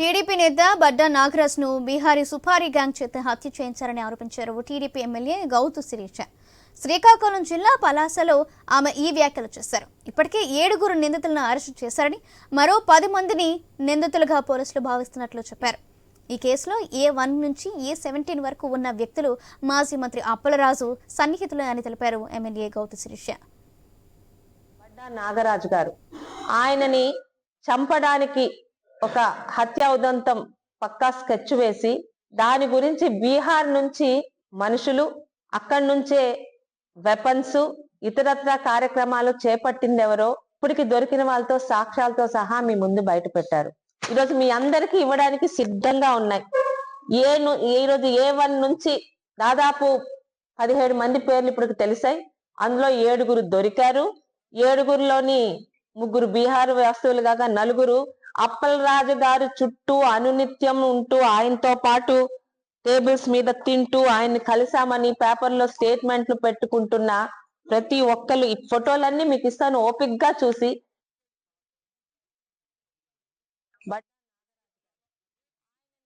TDP నేత బడ్డా నాగరాజ్ను బీహారీ సుపారీ గ్యాంగ్ చేత హత్య చేయించారని ఆరోపించారు టీడీపీ ఎమ్మెల్యే గౌతు శిరీష. శ్రీకాకుళం జిల్లా పలాసలో ఆమె ఈ వ్యాఖ్యలు చేశారు. ఇప్పటికే ఏడుగురు నిందితులను అరెస్టు చేశారని మరో పది మందిని నిందితులుగా పోలీసులు భావిస్తున్నట్లు చెప్పారు. ఈ కేసులో ఏ వన్ నుంచి ఏ సెవెంటీన్ వరకు ఉన్న వ్యక్తులు మాజీ మంత్రి అప్పలరాజు సన్నిహితులు అని తెలిపారు ఎమ్మెల్యే గౌతు శిరీష. నాగరాజు గారు ఆయనని చంపడానికి ఒక హత్యా ఉదంతం పక్కా స్కెచ్ వేసి దాని గురించి బీహార్ నుంచి మనుషులు అక్కడి నుంచే వెపన్స్ ఇతరత్ర కార్యక్రమాలు చేపట్టింది ఎవరో ఇప్పటికి దొరికిన వాళ్ళతో సాక్ష్యాలతో సహా మీ ముందు బయట పెట్టారు. ఈరోజు మీ అందరికి ఇవ్వడానికి సిద్ధంగా ఉన్నాయి. ఏ ఈరోజు ఈ రోజు ఏ వన్ నుంచి దాదాపు పదిహేడు మంది పేర్లు ఇప్పుడు తెలిసాయి. అందులో ఏడుగురు దొరికారు. ఏడుగురులోని ముగ్గురు బీహార్ వస్తువులు కాగా నలుగురు అప్పల్ రాజుగారి చుట్టూ అనునిత్యం ఉంటూ ఆయనతో పాటు టేబుల్స్ మీద తింటూ ఆయన్ని కలిసామని పేపర్లో స్టేట్మెంట్లు పెట్టుకుంటున్న ప్రతి ఒక్కరు ఈ ఫోటోలన్నీ మీకు ఇస్తాను. ఓపిక్గా చూసి. బట్